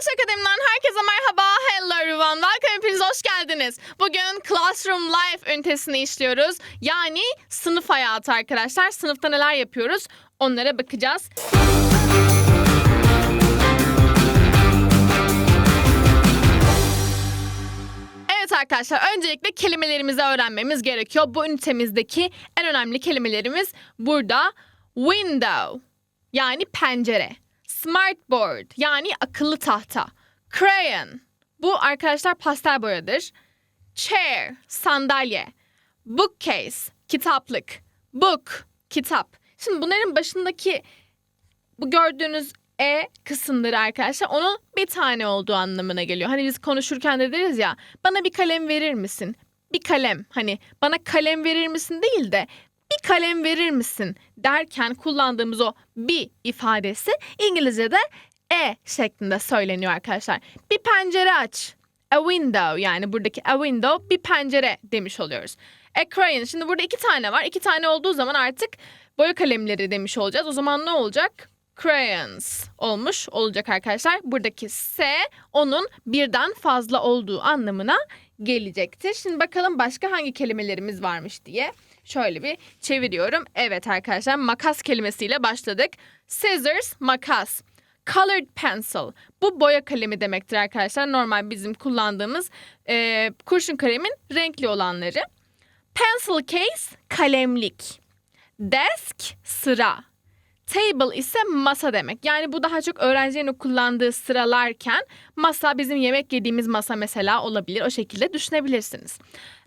Kılıç Akademi'den herkese merhaba. Hello everyone. Welcome. Hepiniz hoş geldiniz. Bugün Classroom Life ünitesini işliyoruz. Yani sınıf hayatı arkadaşlar. Sınıfta neler yapıyoruz? Onlara bakacağız. Evet arkadaşlar öncelikle kelimelerimizi öğrenmemiz gerekiyor. Bu ünitemizdeki en önemli kelimelerimiz burada. Window yani pencere. Smartboard yani akıllı tahta. Crayon bu arkadaşlar pastel boyadır. Chair sandalye. Bookcase kitaplık. Book kitap. Şimdi bunların başındaki bu gördüğünüz e kısımları arkadaşlar onun bir tane olduğu anlamına geliyor. Hani biz konuşurken de deriz ya bana bir kalem verir misin? Bir kalem hani bana kalem verir misin değil de bir kalem verir misin derken kullandığımız o bir ifadesi İngilizce'de e şeklinde söyleniyor arkadaşlar. Bir pencere aç. A window yani buradaki a window bir pencere demiş oluyoruz. A crayon. Şimdi burada iki tane var. İki tane olduğu zaman artık boya kalemleri demiş olacağız. O zaman ne olacak? Crayons olmuş olacak arkadaşlar. Buradaki S onun birden fazla olduğu anlamına gelecektir. Şimdi bakalım başka hangi kelimelerimiz varmış diye. Şöyle bir çeviriyorum. Evet arkadaşlar makas kelimesiyle başladık. Scissors makas. Colored pencil. Bu boya kalemi demektir arkadaşlar. Normal bizim kullandığımız e, kurşun kalemin renkli olanları. Pencil case kalemlik. Desk sıra. Table ise masa demek. Yani bu daha çok öğrencilerin kullandığı sıralarken masa bizim yemek yediğimiz masa mesela olabilir. O şekilde düşünebilirsiniz.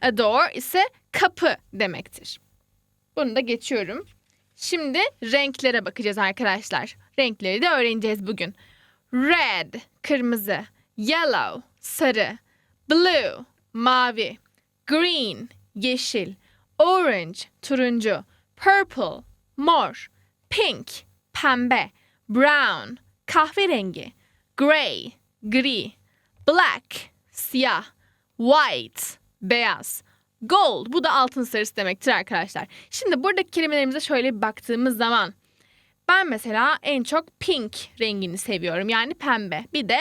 A door ise kapı demektir. Bunu da geçiyorum. Şimdi renklere bakacağız arkadaşlar. Renkleri de öğreneceğiz bugün. Red, kırmızı. Yellow, sarı. Blue, mavi. Green, yeşil. Orange, turuncu. Purple, mor. Pink, pembe. Brown, kahverengi. Gray, gri. Black, siyah. White, beyaz. Gold, bu da altın sarısı demektir arkadaşlar. Şimdi buradaki kelimelerimize şöyle bir baktığımız zaman ben mesela en çok pink rengini seviyorum yani pembe. Bir de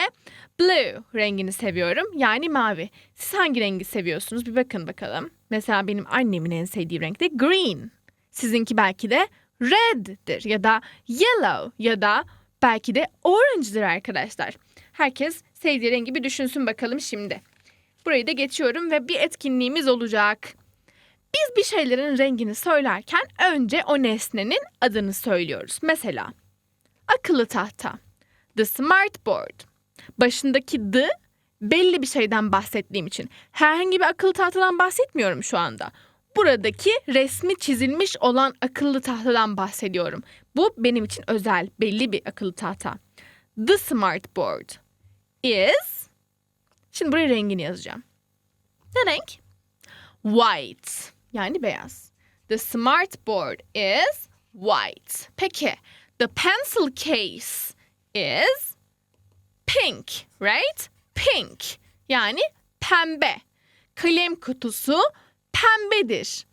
blue rengini seviyorum yani mavi. Siz hangi rengi seviyorsunuz bir bakın bakalım. Mesela benim annemin en sevdiği renk de green. Sizinki belki de red'dir ya da yellow ya da belki de orange'dır arkadaşlar. Herkes sevdiği rengi bir düşünsün bakalım şimdi. Burayı da geçiyorum ve bir etkinliğimiz olacak. Biz bir şeylerin rengini söylerken önce o nesnenin adını söylüyoruz. Mesela akıllı tahta, the smart board. Başındaki the belli bir şeyden bahsettiğim için herhangi bir akıllı tahtadan bahsetmiyorum şu anda. Buradaki resmi çizilmiş olan akıllı tahtadan bahsediyorum. Bu benim için özel, belli bir akıllı tahta. The smart board is Şimdi buraya rengini yazacağım. Ne renk? White. Yani beyaz. The smart board is white. Peki, the pencil case is pink, right? Pink. Yani pembe. Kalem kutusu pembedir.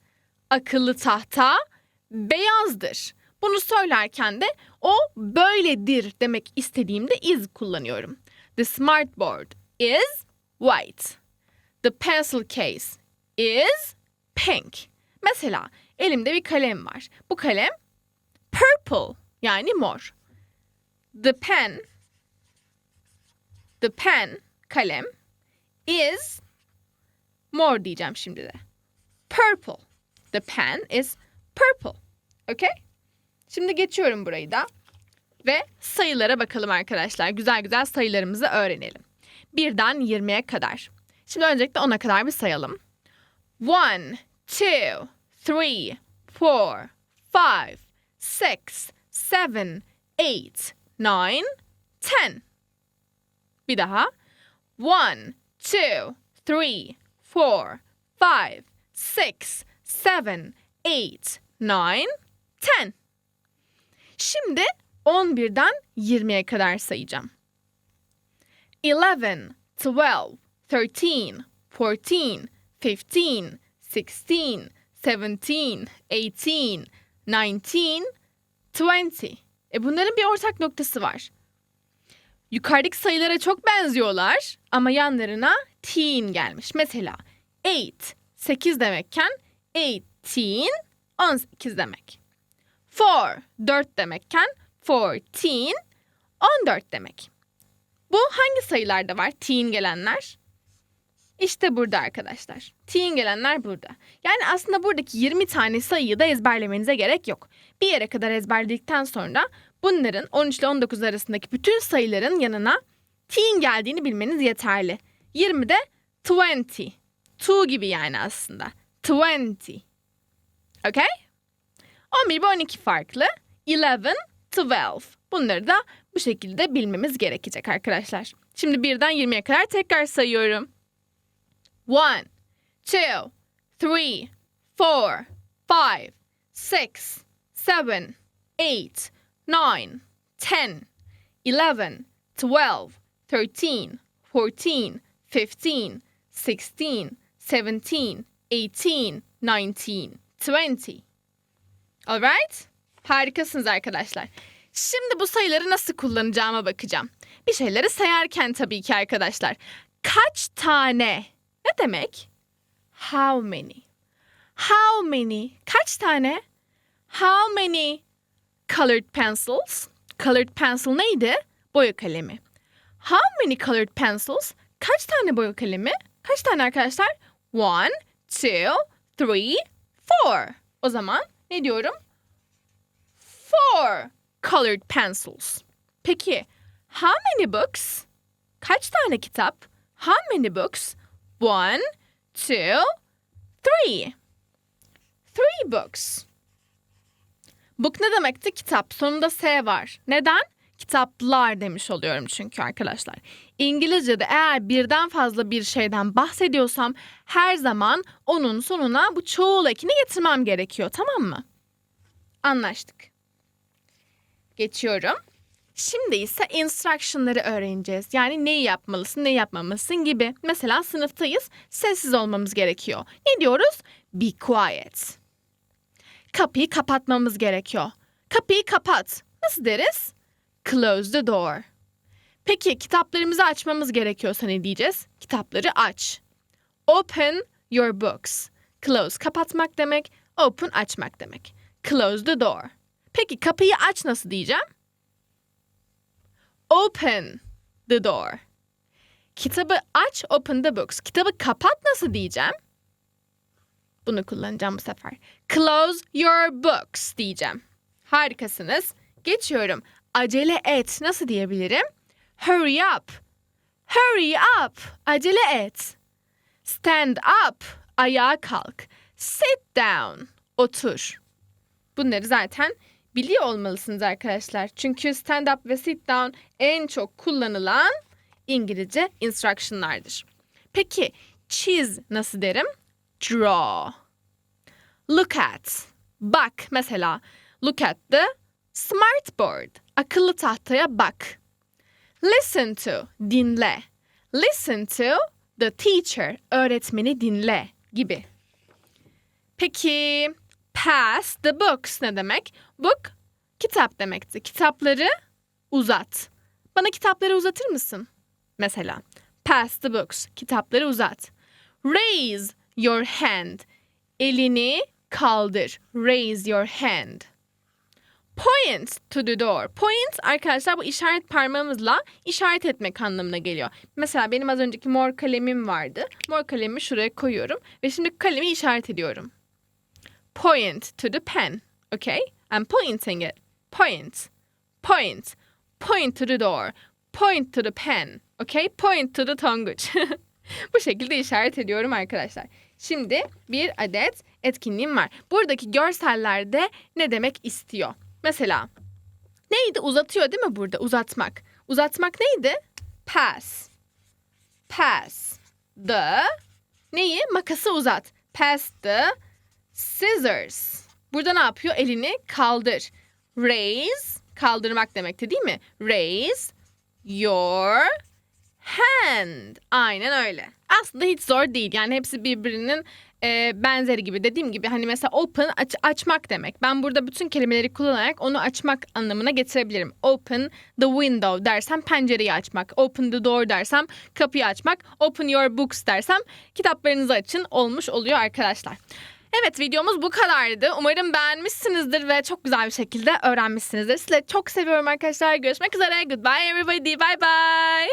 Akıllı tahta beyazdır. Bunu söylerken de o böyledir demek istediğimde is kullanıyorum. The smart board is white. The pencil case is pink. Mesela elimde bir kalem var. Bu kalem purple yani mor. The pen the pen kalem is mor diyeceğim şimdi de. Purple. The pen is purple. Okay? Şimdi geçiyorum burayı da. Ve sayılara bakalım arkadaşlar. Güzel güzel sayılarımızı öğrenelim. Birden 20'ye kadar. Şimdi öncelikle 10'a kadar bir sayalım. 1, 2, 3, 4, 5, 6, 7, 8, 9, 10. Bir daha. 1, 2, 3, 4, 5, 6, 7, 8, 9, 10. Şimdi 11'den 20'ye kadar sayacağım. 11, 12, 13, 14, 15, 16, 17, 18, 19, 20. E bunların bir ortak noktası var. yukarıdaki sayılara çok benziyorlar ama yanlarına teen gelmiş. Mesela 8 8 demekken 18 18 demek. 4 4 demekken 14 14 demek. Bu hangi sayılarda var teen gelenler? İşte burada arkadaşlar. Teen gelenler burada. Yani aslında buradaki 20 tane sayıyı da ezberlemenize gerek yok. Bir yere kadar ezberledikten sonra bunların 13 ile 19 arasındaki bütün sayıların yanına teen geldiğini bilmeniz yeterli. 20 de 20. Two gibi yani aslında. 20. Okay? 11 ve 12 farklı. 11, 12. Bunları da bu şekilde bilmemiz gerekecek arkadaşlar. Şimdi birden 20'ye kadar tekrar sayıyorum. 1, 2, 3, 4, 5, 6, 7, 8, 9, 10, 11, 12, 13, 14, 15, 16, 17, 18, 19, 20. Alright? Harikasınız arkadaşlar. Şimdi bu sayıları nasıl kullanacağıma bakacağım. Bir şeyleri sayarken tabii ki arkadaşlar. Kaç tane? Ne demek? How many? How many? Kaç tane? How many colored pencils? Colored pencil neydi? Boya kalemi. How many colored pencils? Kaç tane boya kalemi? Kaç tane arkadaşlar? One, two, three, four. O zaman ne diyorum? Four colored pencils. Peki, how many books? Kaç tane kitap? How many books? One, two, three. Three books. Book ne demekti? Kitap. Sonunda S var. Neden? Kitaplar demiş oluyorum çünkü arkadaşlar. İngilizce'de eğer birden fazla bir şeyden bahsediyorsam her zaman onun sonuna bu çoğul ekini getirmem gerekiyor. Tamam mı? Anlaştık. Geçiyorum. Şimdi ise instruction'ları öğreneceğiz. Yani neyi yapmalısın, neyi yapmamalısın gibi. Mesela sınıftayız, sessiz olmamız gerekiyor. Ne diyoruz? Be quiet. Kapıyı kapatmamız gerekiyor. Kapıyı kapat. Nasıl deriz? Close the door. Peki kitaplarımızı açmamız gerekiyorsa ne diyeceğiz? Kitapları aç. Open your books. Close kapatmak demek, open açmak demek. Close the door. Peki kapıyı aç nasıl diyeceğim? Open the door. Kitabı aç, open the books. Kitabı kapat nasıl diyeceğim? Bunu kullanacağım bu sefer. Close your books diyeceğim. Harikasınız. Geçiyorum. Acele et nasıl diyebilirim? Hurry up. Hurry up. Acele et. Stand up. Ayağa kalk. Sit down. Otur. Bunları zaten biliyor olmalısınız arkadaşlar. Çünkü stand up ve sit down en çok kullanılan İngilizce instruction'lardır. Peki çiz nasıl derim? Draw. Look at. Bak mesela. Look at the smartboard. Akıllı tahtaya bak. Listen to. Dinle. Listen to the teacher. Öğretmeni dinle gibi. Peki pass the books ne demek? Book kitap demekti. Kitapları uzat. Bana kitapları uzatır mısın? Mesela pass the books kitapları uzat. Raise your hand. Elini kaldır. Raise your hand. Point to the door. Point arkadaşlar bu işaret parmağımızla işaret etmek anlamına geliyor. Mesela benim az önceki mor kalemim vardı. Mor kalemi şuraya koyuyorum ve şimdi kalemi işaret ediyorum. Point to the pen. Okay? I'm pointing it. Point. Point. Point to the door. Point to the pen. Okay? Point to the tonguç. Bu şekilde işaret ediyorum arkadaşlar. Şimdi bir adet etkinliğim var. Buradaki görsellerde ne demek istiyor? Mesela neydi? Uzatıyor değil mi burada? Uzatmak. Uzatmak neydi? Pass. Pass. The neyi? Makası uzat. Pass the scissors. Burada ne yapıyor? Elini kaldır. Raise kaldırmak demekti değil mi? Raise your hand. Aynen öyle. Aslında hiç zor değil. Yani hepsi birbirinin e, benzeri gibi. Dediğim gibi hani mesela open aç- açmak demek. Ben burada bütün kelimeleri kullanarak onu açmak anlamına getirebilirim. Open the window dersem pencereyi açmak. Open the door dersem kapıyı açmak. Open your books dersem kitaplarınızı açın olmuş oluyor arkadaşlar. Evet videomuz bu kadardı. Umarım beğenmişsinizdir ve çok güzel bir şekilde öğrenmişsinizdir. Sizleri çok seviyorum arkadaşlar. Görüşmek üzere. Goodbye everybody. Bye bye.